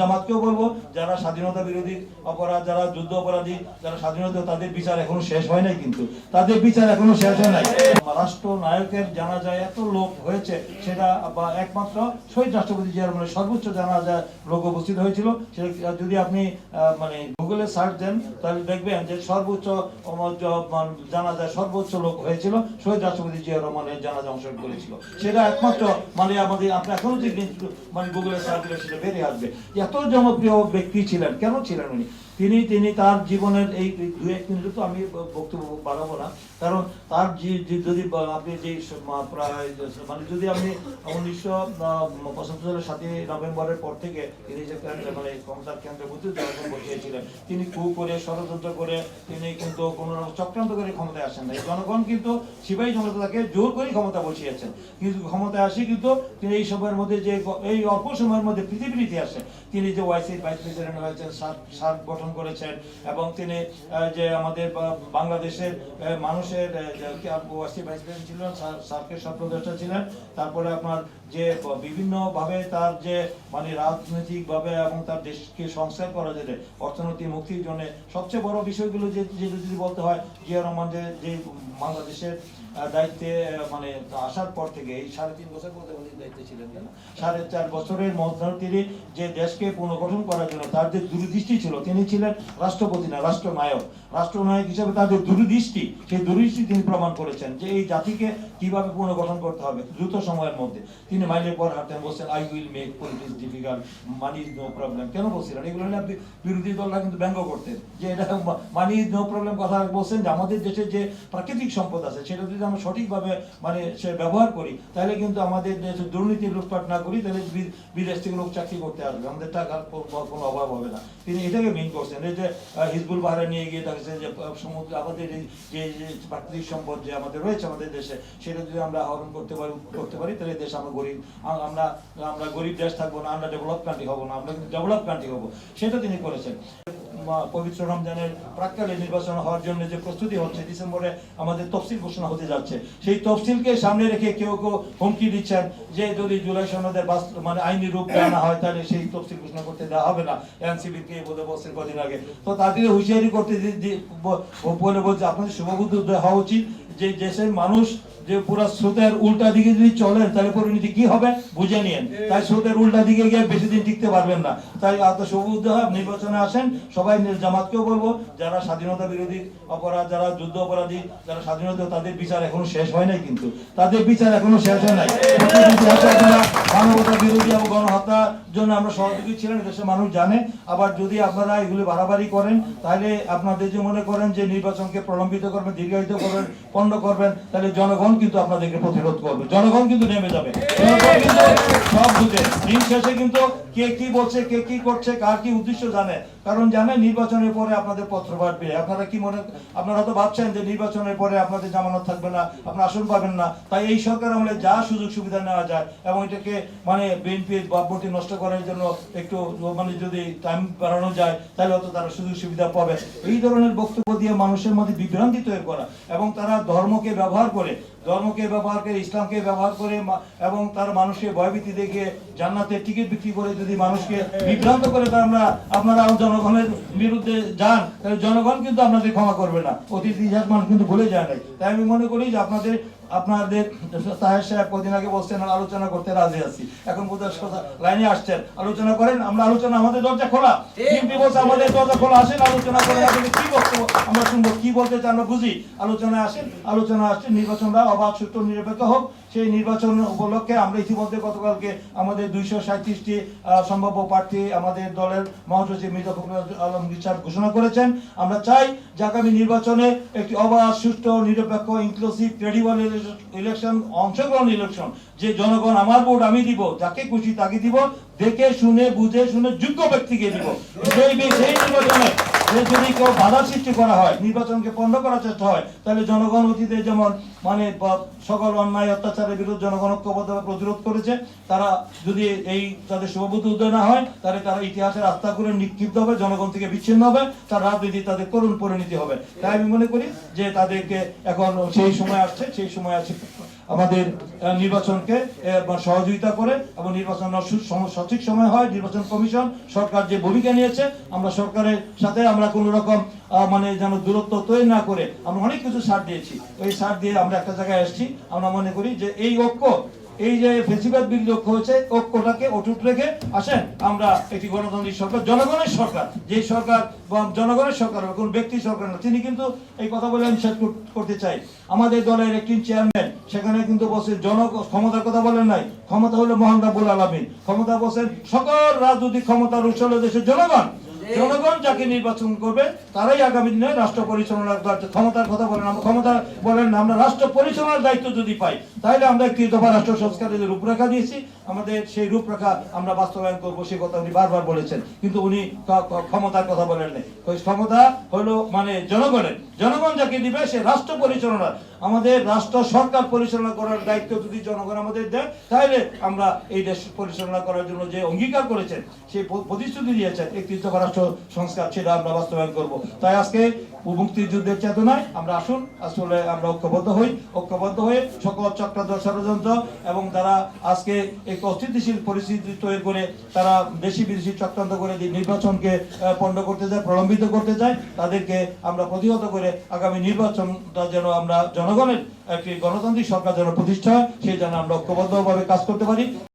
জামাতকেও বলব, যারা স্বাধীনতা বিরোধী অপরাধ, যারা যুদ্ধ অপরাধী, যারা স্বাধীনতা, তাদের বিচার এখনও শেষ হয় নাই কিন্তু। তাদের বিচার এখনও শেষ হয় নাই। রাষ্ট্র নায়কের জানা যায় এত লোক হয়েছে, সেটা বা একমাত্র শহীদ রাষ্ট্রপতি জিয়ার মানে সর্বোচ্চ জানা যায় লোক উপস্থিত হয়েছিল। সেটা যদি আপনি মানে গুগলে সার্চ দেন, তাহলে দেখবেন যে সর্বোচ্চ জানা যায় সর্বোচ্চ লোক হয়েছিল, শহীদ রাষ্ট্রপতি জিয়া রহমানের জানাজা অংশগ্রহণ করেছিল। সেটা একমাত্র মানে আমাদের আপনি এখনও যদি মানে গুগলে সার্চ দিলে সেটা বেরিয়ে আসবে। এত জনপ্রিয় ব্যক্তি ছিলেন। কেন ছিলেন উনি? তিনি তিনি তার জীবনের এই দু এক মিনিট তো আমি বক্তব্য বাড়াবো না। কারণ তার যদি আপনি যে প্রায় মানে যদি আপনি উনিশশো পঁচাত্তর সালের সাতই নভেম্বরের পর থেকে তিনি যে মানে ক্ষমতার কেন্দ্রে বুদ্ধি বসিয়েছিলেন, তিনি কু করে, ষড়যন্ত্র করে, তিনি কিন্তু কোন চক্রান্ত করে ক্ষমতায় আসেন নাই। জনগণ কিন্তু সিপাহী জনতা তাকে জোর করে ক্ষমতা বসিয়েছেন। কিন্তু ক্ষমতায় আসি কিন্তু তিনি এই সময়ের মধ্যে যে এই অল্প সময়ের মধ্যে পৃথিবীর ইতিহাসে তিনি যে ওয়াইসির ভাইস প্রেসিডেন্ট হয়েছেন, সাত গঠন করেছেন এবং তিনি যে আমাদের বাংলাদেশের মানুষের ভাইস প্রেসিডেন্ট ছিলেন সার্কের স্বপ্নদ্রষ্টা ছিলেন। তারপরে আপনার যে বিভিন্ন ভাবে তার যে মানে রাজনৈতিক ভাবে এবং তার দেশকে সংস্কার করা যেতে, অর্থনৈতিক মুক্তির জন্য সবচেয়ে বড় বিষয়গুলো যে যদি বলতে হয়, জিয়া রহমান যে, বাংলাদেশের দায়িত্বে মানে আসার পর থেকে এই সাড়ে তিন বছর উনি দায়িত্বে ছিলেন কেন সাড়ে চার বছরের মধ্যে যে দেশকে পুনর্গঠন করার জন্য তার যে দূরদৃষ্টি ছিল, তিনি ছিলেন রাষ্ট্রপতি না, রাষ্ট্রনায়ক। রাষ্ট্রনায়ক হিসেবে তার যে দূরদৃষ্টি, সেই দূরদৃষ্টি তিনি প্রমাণ করেছেন যে এই জাতিকে কীভাবে পুনর্গঠন করতে হবে দ্রুত সময়ের মধ্যে। তিনি মাইলের পর হাঁটতেন, বলছেন I will make politics difficult money is no problem কেন বলছিলেন? এগুলো নিয়ে বিরোধী দলরা কিন্তু ব্যঙ্গ করতেন। যে এটা মানি ইজ নো প্রবলেম কথা বলছেন যে আমাদের দেশে যে প্রাকৃতিক সম্পদ আছে, সেটা যদি আমরা সঠিকভাবে মানে সে ব্যবহার করি, তাহলে কিন্তু আমাদের দেশে দুর্নীতি লুটপাট না করি, তাহলে বিদেশ থেকে লোক চাকরি করতে আসবে। আমাদের টাকার কোনো অভাব হবে না। তিনি এটাকে মিন করছেন। এই যে হিজবুল পাহাড়ে নিয়ে গিয়ে দেখছে যে সমুদ্র, আমাদের যে প্রাকৃতিক সম্পদ যে আমাদের রয়েছে আমাদের দেশে, সেটা যদি আমরা আহরণ করতে পারি করতে পারি, তাহলে দেশ আমরা গরিব আমরা আমরা গরিব দেশ থাকব না, আমরা ডেভেলপ কান্ট্রি হব না, আমরা কিন্তু ডেভেলপ কান্ট্রি হব। সেটা তিনি করেছেন। পবিত্র রমজানের প্রাককালে নির্বাচন হওয়ার জন্য যে প্রস্তুতি হচ্ছে, ডিসেম্বরে আমাদের তফসিল ঘোষণা হতে যাচ্ছে। সেই তফসিলকে সামনে রেখে কেউ কেউ হুমকি দিচ্ছেন যে যদি জুলাই সনদের মানে আইনি রূপ দেওয়া হয়, তাহলে সেই তফসিল ঘোষণা করতে দেওয়া হবে না। এনসিবি কে বোধ বলছেন কদিন আগে। তো তাদের হুঁশিয়ারি করতে বলে বলছে, আপনাদের শুভবুদ্ধ হওয়া উচিত যে দেশের মানুষ যে পুরো স্রোতের উল্টা দিকে যদি চলেন তাহলে পরিণতি কি হবে? বুঝে নিয়েন। তাই স্রোতের উল্টা দিকে গিয়ে বেশি দিন টিকতে পারবেন না। তাই এত সবুজ নির্বাচনে আসেন। সবাই নিজ জামাতকেও বলব যারা স্বাধীনতা বিরোধী অপরাধ যারা যুদ্ধ অপরাধী যারা স্বাধীনতা তাদের বিচার এখনও শেষ হয় নাই কিন্তু। তাদের বিচার এখনও শেষ হয় নাই। মানবতা বিরোধী এবং গণহত্যার জন্য আমরা সহযোগী ছিলেন দেশের মানুষ জানে। আবার যদি আপনারা এগুলি বাড়াবাড়ি করেন তাহলে আপনাদের যে মনে করেন যে নির্বাচনকে প্রলম্বিত করবেন দীর্ঘায়িত করবেন পণ্ড করবেন তাহলে জনগণ কিন্তু আপনাদেরকে প্রতিরোধ করবে। জনগণ কিন্তু নেমে যাবে। সব বুঝে। দিন শেষে কিন্তু কে কি বলছে, কে কি করছে, কার কি উদ্দেশ্য জানে। কারণ জানে নির্বাচনের পরে আপনাদের পত্র বাড়বে। আপনারা কি মনে, আপনারা তো ভাবছেন যে নির্বাচনের পরে আপনাদের জামানত থাকবে না, আপনারা আসন পাবেন না। তাই এই সরকার আমলে যা সুযোগ সুবিধা নেওয়া যায় এবং এটাকে মানে বিএনপির বাপমূর্তি নষ্ট করার জন্য একটু মানে যদি টাইম বাড়ানো যায়, তাহলে হয়তো তারা সুযোগ সুবিধা পাবে। এই ধরনের বক্তব্য দিয়ে মানুষের মধ্যে বিভ্রান্তি তৈরি করা এবং তারা ধর্মকে ব্যবহার করে ধর্মকে ব্যবহার করে, ইসলামকে ব্যবহার করে এবং তার মানুষকে ভয়ভীতি দেখে জান্নাতে টিকিট বিক্রি করে যদি মানুষকে বিভ্রান্ত করে, তা আমরা আপনারা জনগণের বিরুদ্ধে যান, তাহলে জনগণ কিন্তু আপনাদের ক্ষমা করবে না। অতীত ইতিহাস মানুষ কিন্তু ভুলে যায় নাই। তাই আমি মনে করি যে আপনাদের আপনাদের তাহের সাহেব কদিন আগে বলছেন আলোচনা করতে রাজি আছি। এখন বোধহয় লাইনে আসছেন আলোচনা করেন আমরা আলোচনা আমাদের দরজা খোলা। বিএনপি বলছে আমাদের দরজা খোলা আসেন আলোচনা করেন আপনি কি বক্তব্য আমরা শুনব কি বলতে চান আমরা বুঝি। আলোচনা আসেন আলোচনা আসছেন নির্বাচনটা অবাধ সূত্র নিরপেক্ষ হোক। সেই নির্বাচন উপলক্ষে আমরা ইতিমধ্যে গতকালকে আমাদের দুইশো সাঁত্রিশটি সম্ভাব্য প্রার্থী আমাদের দলের মহাসচিব মির্জা ফখরুল আলমগীর সাহেব ঘোষণা করেছেন। আমরা চাই যে আগামী নির্বাচনে একটি অবাধ, সুষ্ঠু, নিরপেক্ষ ইনক্লুসিভ ক্রেডিবল ইলেকশন অংশগ্রহণ ইলেকশন যে জনগণ আমার ভোট আমি দিব, যাকে খুশি তাকে দিব, দেখে শুনে, বুঝে শুনে যোগ্য ব্যক্তিকে দিব। সেই নির্বাচনে যদি কেউ বাধা সৃষ্টি করা হয়, নির্বাচনকে পণ্ড করার চেষ্টা হয়, তাহলে জনগণ অতীতে যেমন মানে সকল অন্যায় অত্যাচারের বিরুদ্ধে জনগণ ঐক্যবদ্ধভাবে প্রতিরোধ করেছে, তারা যদি এই তাদের শুভবুদ্ধি উদয় না হয়, তাহলে তারা ইতিহাসের আস্থা করে নিক্ষিপ্ত হবে, জনগণ থেকে বিচ্ছিন্ন হবে, তার রাজনীতি তাদের করুণ পরিণতি হবে। তাই আমি মনে করি যে তাদেরকে এখন সেই সময় আসছে, সেই সময় আছে আমাদের নির্বাচনকে সহযোগিতা করে এবং নির্বাচন সঠিক সময় হয়, নির্বাচন কমিশন সরকার যে ভূমিকা নিয়েছে, আমরা সরকারের সাথে আমরা কোনো রকম মানে যেন দূরত্ব তৈরি না করে আমরা অনেক কিছু ছাড় দিয়েছি। ওই ছাড় দিয়ে আমরা একটা জায়গায় এসেছি আমরা মনে করি যে এই ঐক্য, এই যে ফেসিবাদ বিল লক্ষ্য হয়েছে ঐক্যটাকে অটুট রেখে আসেন আমরা একটি গণতান্ত্রিক সরকার, জনগণের সরকার। যে সরকার জনগণের সরকার কোন ব্যক্তি সরকার না, তিনি কিন্তু এই কথা বলে আমি শেষ করতে চাই। আমাদের দলের একটি চেয়ারম্যান, সেখানে কিন্তু বসে জন, ক্ষমতার কথা বলেন নাই। ক্ষমতা হলো মহান রাব্বুল আলামিন। ক্ষমতা বসেন সকল রাজনৈতিক ক্ষমতার উৎস দেশের জনগণ। জনগণ যাকে নির্বাচন করবে, তারাই আগামী দিনে রাষ্ট্র পরিচালনার দায়িত্ব, ক্ষমতার কথা বলেন, আমরা ক্ষমতা বলেন আমরা রাষ্ট্র পরিচালনার দায়িত্ব যদি পাই, তাহলে আমরা একটি দফা রাষ্ট্র সংস্কারের রূপরেখা দিয়েছি। আমাদের সেই রূপরেখা আমরা বাস্তবায়ন করব, সে কথা উনি বারবার বলেছেন। কিন্তু উনি ক্ষমতার কথা বলেন নাই। ক্ষমতা হলো মানে জনগণের, জনগণ যাকে দিবে সে রাষ্ট্র পরিচালনা আমাদের রাষ্ট্র সরকার পরিচালনা করার দায়িত্ব যদি জনগণ আমাদের দেয়, তাহলে আমরা এই দেশ পরিচালনা করার জন্য যে অঙ্গীকার করেছেন, সেই প্রতিশ্রুতি দিয়েছেন দফা রাষ্ট্র সংস্কার, সেটা আমরা বাস্তবায়ন করব। তাই আজকে মুক্তিযুদ্ধের চেতনায় আমরা আসুন, আসলে আমরা ঐক্যবদ্ধ হই, ঐক্যবদ্ধ হয়ে সকল চক্রান্ত ষড়যন্ত্র এবং তারা আজকে এই অস্থিতিশীল পরিস্থিতি তৈরি করে তারা বেশি বিদেশি চক্রান্ত করে নির্বাচনকে পণ্ড করতে চায়, প্রলম্বিত করতে চায়, তাদেরকে আমরা প্রতিহত করে আগামী নির্বাচনটা যেন আমরা জনগণের একটি গণতান্ত্রিক সরকার যেন প্রতিষ্ঠা হয়, সেই যেন আমরা ঐক্যবদ্ধভাবে কাজ করতে পারি।